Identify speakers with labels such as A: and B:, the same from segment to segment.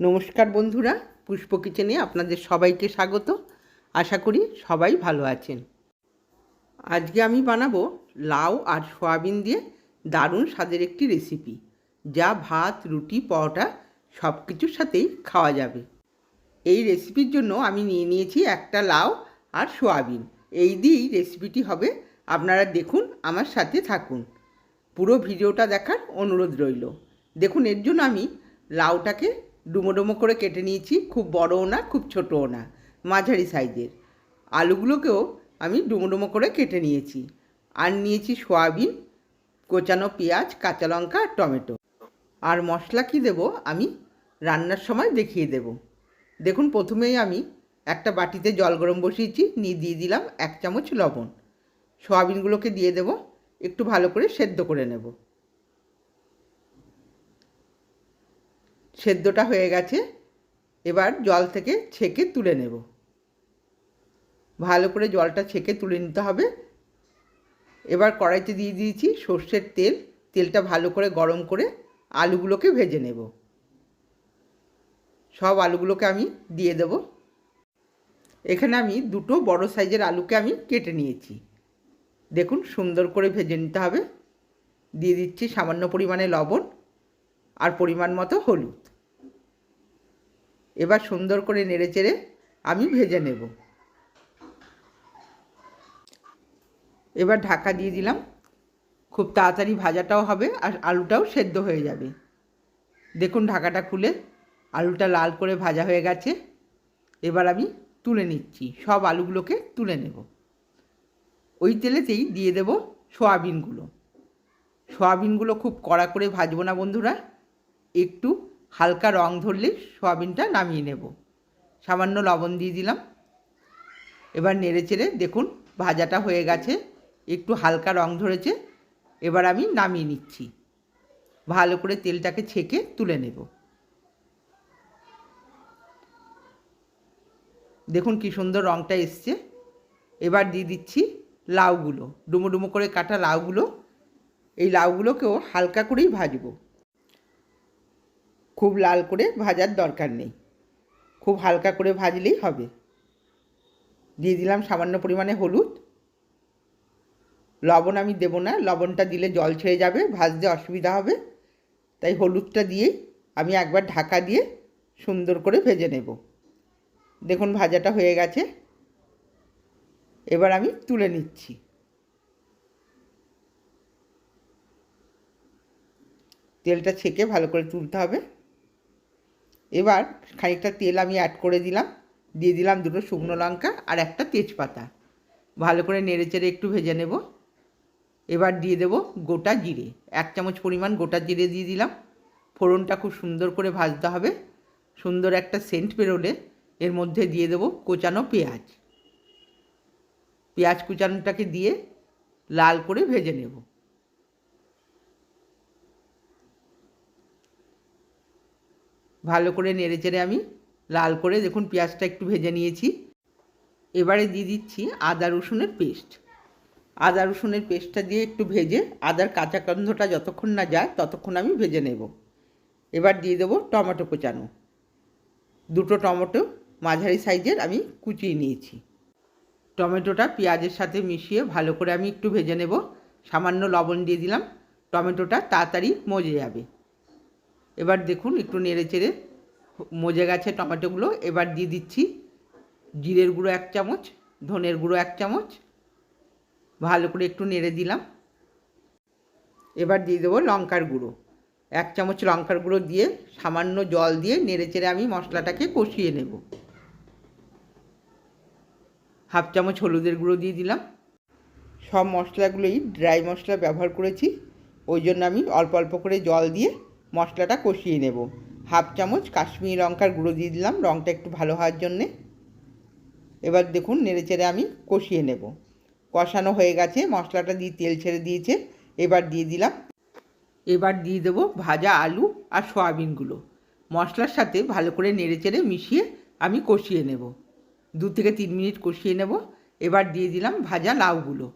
A: নমস্কার বন্ধুরা, পুষ্প কিচেনে আপনাদের সবাইকে স্বাগত। আশা করি সবাই ভালো আছেন। আজকে আমি বানাবো লাউ আর সয়াবিন দিয়ে দারুণ স্বাদের একটি রেসিপি, যা ভাত, রুটি, পরোটা সব কিছুর সাথেই খাওয়া যাবে। এই রেসিপির জন্য আমি নিয়ে নিয়েছি একটা লাউ আর সয়াবিন। এই দিয়েই রেসিপিটি হবে। আপনারা দেখুন, আমার সাথে থাকুন। পুরো ভিডিওটা দেখার অনুরোধ রইল। দেখুন, এর জন্য আমি লাউটাকে ডুমো ডুমো করে কেটে নিয়েছি, খুব বড়ও না, খুব ছোটও না, মাঝারি সাইজের। আলুগুলোকেও আমি ডুমো ডুমো করে কেটে নিয়েছি। আর নিয়েছি সয়াবিন, কোচানো পেঁয়াজ, কাঁচা লঙ্কা আর টমেটো। আর মশলা কী দেবো আমি রান্নার সময় দেখিয়ে দেব। দেখুন, প্রথমেই আমি একটা বাটিতে জল গরম বসিয়েছি, নিয়ে দিয়ে দিলাম এক চামচ লবণ। সয়াবিনগুলোকে দিয়ে দেব, একটু ভালো করে সেদ্ধ করে নেব। সেদ্ধটা হয়ে গেছে, এবার জল থেকে ছেঁকে তুলে নেব। ভালো করে জলটা ছেঁকে তুলে নিতে হবে। এবার কড়াইতে দিয়ে দিয়েছি সর্ষের তেল, তেলটা ভালো করে গরম করে আলুগুলোকে ভেজে নেব। সব আলুগুলোকে আমি দিয়ে দেব। এখানে আমি দুটো বড় সাইজের আলুকে আমি কেটে নিয়েছি। দেখুন সুন্দর করে ভেজে নিতে হবে। দিয়ে দিচ্ছি সামান্য পরিমাণে লবণ। আর পরিমাণ মতো হলুদ। এবার সুন্দর করে নেড়ে চেড়ে আমি ভেজে নেব। এবার ঢাকা দিয়ে দিলাম। খুব তাড়াতাড়ি ভাজাটাও হবে আর আলুটাও সেদ্ধ হয়ে যাবে। দেখুন ঢাকাটা খুলে আলুটা লাল করে ভাজা হয়ে গেছে। এবার আমি তুলে নিচ্ছি, সব আলুগুলোকে তুলে নেব। ওই তেলেতেই দিয়ে দেব সয়াবিনগুলো। সয়াবিনগুলো খুব কড়া করে ভাজবো না বন্ধুরা। একটু হালকা রং ধরলে সোয়াবিনটা নামিয়ে নেব। সামান্য লবণ দিয়ে দিলাম। এবার নেড়ে চেড়ে দেখুন ভাজাটা হয়ে গেছে। একটু হালকা রং ধরেছে। এবার আমি নামিয়ে নিচ্ছি। ভালো করে তেলটাকে ছেঁকে তুলে নেব। দেখুন কি সুন্দর রংটা এসছে। এবার দিয়ে দিচ্ছি লাউগুলো। ডুমো ডুমো করে কাটা লাউগুলো। এই লাউগুলোকেও হালকা করেই ভাজবো। খুব লাল করে ভাজার দরকার নেই। খুব হালকা করে ভাজলেই হবে। দিয়ে দিলাম সামান্য পরিমাণে হলুদ। লবণ আমি দেব না, লবণটা দিলে জল ছেড়ে যাবে, ভাজতে অসুবিধা হবে। তাই হলুদটা দিয়েই আমি একবার ঢাকা দিয়ে সুন্দর করে ভেজে নেব। দেখুন ভাজাটা হয়ে গেছে। এবার আমি তুলে নিচ্ছি। তেলটা ছেঁকে ভালো করে তুলতে হবে। এবার খানিকটা তেল আমি অ্যাড করে দিলাম। দিয়ে দিলাম দুটো শুকনো লঙ্কা আর একটা তেজপাতা। ভালো করে নেড়ে চেড়ে একটু ভেজে নেব। এবার দিয়ে দেব গোটা জিরে। এক চামচ পরিমাণ গোটা জিরে দিয়ে দিলাম। ফোড়নটা খুব সুন্দর করে ভাজতে হবে। সুন্দর একটা সেন্ট বেরোলে এর মধ্যে দিয়ে দেব কোচানো পেঁয়াজ। পেঁয়াজ কুচানোটাকে দিয়ে লাল করে ভেজে নেব। ভালো করে নেড়ে চেড়ে আমি লাল করে দেখুন পেঁয়াজটা একটু ভেজে নিয়েছি। এবারে দিয়ে দিচ্ছি আদা রসুনের পেস্ট। আদা রসুনের পেস্টটা দিয়ে একটু ভেজে আদার কাঁচা গন্ধটা যতক্ষণ না যায় ততক্ষণ আমি ভেজে নেব। এবার দিয়ে দেবো টমেটো কোচানো। দুটো টমেটো মাঝারি সাইজের আমি কুচিয়ে নিয়েছি। টমেটোটা পেঁয়াজের সাথে মিশিয়ে ভালো করে আমি একটু ভেজে নেব। সামান্য লবণ দিয়ে দিলাম। টমেটোটা তাড়াতাড়ি মজে যাবে। এবার দেখুন একটু নেড়ে চেড়ে মজে গেছে টমেটোগুলো। এবার দিয়ে দিচ্ছি জিরের গুঁড়ো এক চামচ, ধনের গুঁড়ো এক চামচ। ভালো করে একটু নেড়ে দিলাম। এবার দিয়ে দেবো লঙ্কার গুঁড়ো। এক চামচ লঙ্কার গুঁড়ো দিয়ে সামান্য জল দিয়ে নেড়ে চেড়ে আমি মশলাটাকে কষিয়ে নেব। হাফ চামচ হলুদের গুঁড়ো দিয়ে দিলাম। সব মশলাগুলোই ড্রাই মশলা ব্যবহার করেছি। ওই জন্য আমি অল্প অল্প করে জল দিয়ে মশলাটা কষিয়ে নেব। হাফ চামচ কাশ্মীরি লঙ্কার গুঁড়ো দিয়ে দিলাম রঙটা একটু ভালো হওয়ার জন্যে। এবার দেখুন, নেড়ে চেড়ে আমি কষিয়ে নেব। কষানো হয়ে গেছে, মশলাটা দিয়ে তেল ছেড়ে দিয়েছে। এবার দিয়ে দিলাম, এবার দিয়ে দেবো ভাজা আলু আর সয়াবিনগুলো। মশলার সাথে ভালো করে নেড়ে চেড়ে মিশিয়ে আমি কষিয়ে নেব। দু থেকে তিন মিনিট কষিয়ে নেব। এবার দিয়ে দিলাম ভাজা লাউগুলো।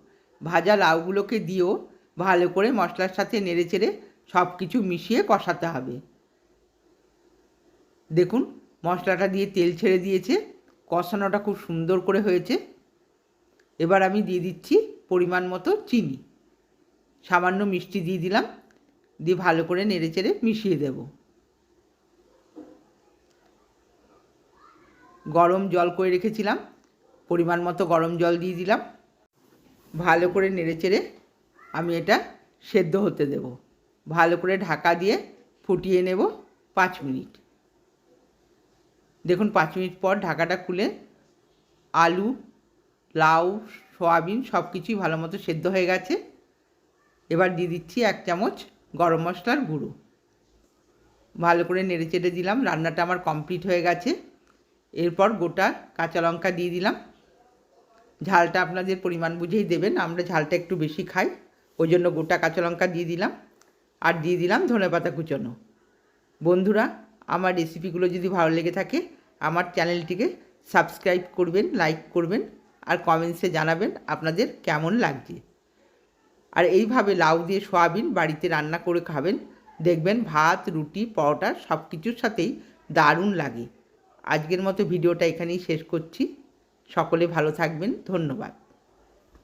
A: ভাজা লাউগুলোকে দিয়েও ভালো করে মশলার সাথে নেড়ে চেড়ে সব কিছু মিশিয়ে কষাতে হবে। দেখুন, মশলাটা দিয়ে তেল ছেড়ে দিয়েছে, কষানোটা খুব সুন্দর করে হয়েছে। এবার আমি দিয়ে দিচ্ছি পরিমাণ মতো চিনি। সামান্য মিষ্টি দিয়ে দিলাম, দিয়ে ভালো করে নেড়ে চেড়ে মিশিয়ে দেব। গরম জল করে রেখেছিলাম, পরিমাণ মতো গরম জল দিয়ে দিলাম। ভালো করে নেড়ে চেড়ে আমি এটা সেদ্ধ হতে দেব। ভালো করে ঢাকা দিয়ে ফুটিয়ে নেব পাঁচ মিনিট। দেখুন পাঁচ মিনিট পর ঢাকাটা খুলে আলু, লাউ, সয়াবিন সব কিছুই ভালো মতো সেদ্ধ হয়ে গেছে। এবার দিয়ে দিচ্ছি এক চামচ গরম মশলার গুঁড়ো। ভালো করে নেড়ে চেড়ে দিলাম, রান্নাটা আমার কমপ্লিট হয়ে গেছে। এরপর গোটা কাঁচা লঙ্কা দিয়ে দিলাম। ঝালটা আপনাদের পরিমাণ বুঝেই দেবেন, আমরা ঝালটা একটু বেশি খাই, ওই জন্য গোটা কাঁচা লঙ্কা দিয়ে দিলাম। আর দিয়ে দিলাম ধনেপাতা কুচনো। বন্ধুরা, আমার রেসিপিগুলো যদি ভালো লেগে থাকে, আমার চ্যানেলটিকে সাবস্ক্রাইব করবেন লাইক করবেন, আর কমেন্টসে জানাবেন আপনাদের কেমন লাগছে। আর এইভাবে লাউ দিয়ে সোয়াবিন বাড়িতে রান্না করে খাবেন, দেখবেন ভাত, রুটি, পরোটা সব কিছুর সাথেই দারুণ লাগে। আজকের মতো ভিডিওটা এখানেই শেষ করছি। সকলে ভালো থাকবেন, ধন্যবাদ।